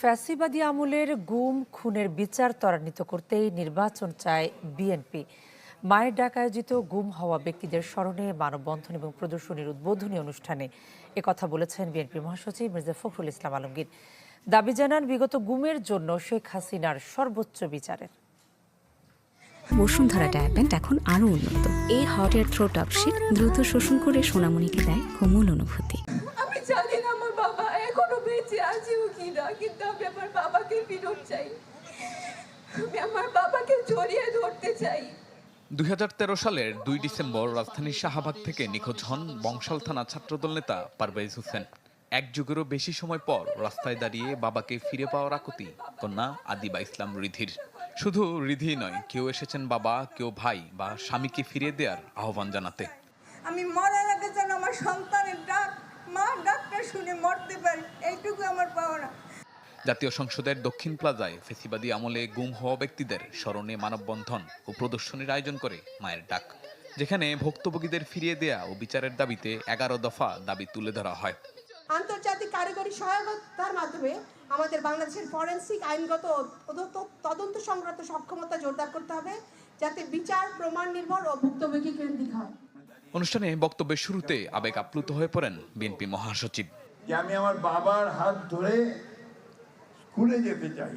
ফ্যাসিবাদী আমলের গুম খুনের বিচার ত্বরান্বিত করতেই নির্বাচন চায় বিএনপি। মায়ের ডাক আয়োজিত গুম হওয়া ব্যক্তিদের স্মরণে মানববন্ধন এবং প্রদর্শনীর উদ্বোধনী অনুষ্ঠানে একথা বলেছেন বিএনপি মহাসচিব মির্জা ফখরুল ইসলাম আলমগীর। দাবি জানান বিগত গুমের জন্য শেখ হাসিনার সর্বোচ্চ বিচারের। বসুন্ধরা ডায়াপেন্ট এখন আরও উন্নত। এই হট এয়ার থ্রো টপ শীত দ্রুত শোষণ করে সোনামণিকে দেয় কোমল অনুভূতি। আমি জানি না আমার বাবা এখনও বেঁচে আছে কি না কিন্তু আমি আমার বাবাকে ফেরত চাই। আমি আমার বাবাকে জড়িয়ে ধরতে চাই। দুই হাজার তেরো সালের দুই ডিসেম্বর রাজধানীর শাহবাগ থেকে নিখোঁজ হন বংশাল থানা ছাত্রদল নেতা পারভেজ হোসেন। এক যুগেরও বেশি সময় পর রাস্তায় দাঁড়িয়ে বাবাকে ফিরে পাওয়ার আকুতি কন্যা আদিবা ইসলাম রিধির। শুধু রিধি নয় কেউ এসেছেন বাবা কেউ ভাই বা স্বামীকে ফিরিয়ে দেওয়ার আহ্বান জানাতে। আমি মরার জাতীয় সংসদের দক্ষিণ প্লাজায় ফেসিবাদী আমলে গুম হওয়া ব্যক্তিদের স্মরণে মানববন্ধন ও প্রদর্শনীর আয়োজন করে মায়ের ডাক যেখানে ভুক্তভোগীদের ফিরিয়ে দেয়া ও বিচারের দাবিতে এগারো দফা দাবি তুলে ধরা হয়। আন্তর্জাতিক কারিগরি সহায়তার মাধ্যমে আমাদের বাংলাদেশের ফরেন্সিক আইনগত তদন্ত- সংক্রান্ত সক্ষমতা জোরদার করতে হবে যাতে বিচার প্রমাণ নির্ভর ও ভুক্তভোগী কেন্দ্রিক হয়। অনুষ্ঠানে বক্তব্যের শুরুতে আবেগ আপ্লুত হয়ে পড়েন বিএনপি মহাসচিব। আমি আমার বাবার হাত ধরে স্কুলে যেতে চাই।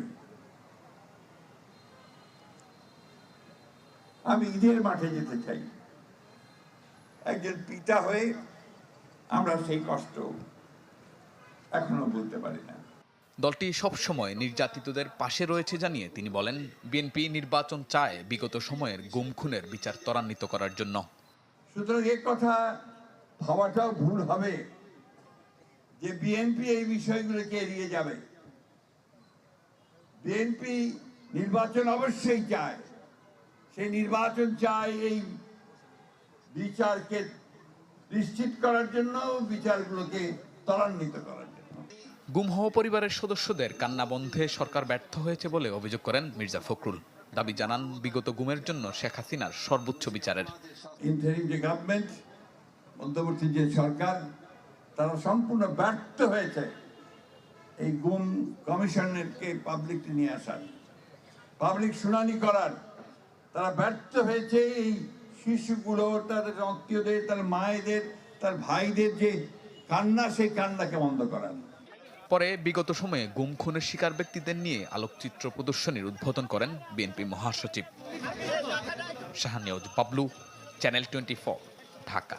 আমি ঈদের মাঠে যেতে চাই। একজন পিতা হয়ে আমরা সেই কষ্ট এখনও বলতে পারি না। দলটি সবসময় নির্যাতিতদের পাশে রয়েছে জানিয়ে তিনি বলেন বিএনপি নির্বাচন চায় বিগত সময়ের গুম খুনের বিচার ত্বরান্বিত করার জন্য। সুতরাং এ কথা ভাবাটাও ভুল হবে যে বিএনপি এই বিষয়গুলোকে এড়িয়ে যাবে। বিএনপি নির্বাচন অবশ্যই চায়। সেই নির্বাচন চায় এই বিচারকে নিশ্চিত করার জন্য বিচারগুলোকে ত্বরান্বিত করার জন্য। গুম হওয়া পরিবারের সদস্যদের কান্না বন্ধে সরকার ব্যর্থ হয়েছে বলে অভিযোগ করেন মির্জা ফখরুল। দাবি জানান বিগত গুমের জন্য শেখ হাসিনার সর্বোচ্চ বিচারের। ইন্টারিম যে গভর্নমেন্ট মধ্যবর্তী যে সরকার তারা সম্পূর্ণ ব্যর্থ হয়েছে। এই গুম কমিশনকে পাবলিক নিয়ে আসার। পাবলিক শুনানি করার। তারা ব্যর্থ হয়েছে এই শিশুগুলো, তাদের আত্মীয়দের তার মায়েদের, তার ভাইদের যে কান্না, সেই কান্নাকে বন্ধ করার। পরে বিগত সময়ে গুম খুনের শিকার ব্যক্তিদের নিয়ে আলোকচিত্র প্রদর্শনীর উদ্বোধন করেন বিএনপি মহাসচিব। Shahaniaz Bablu, channel twenty Dhaka.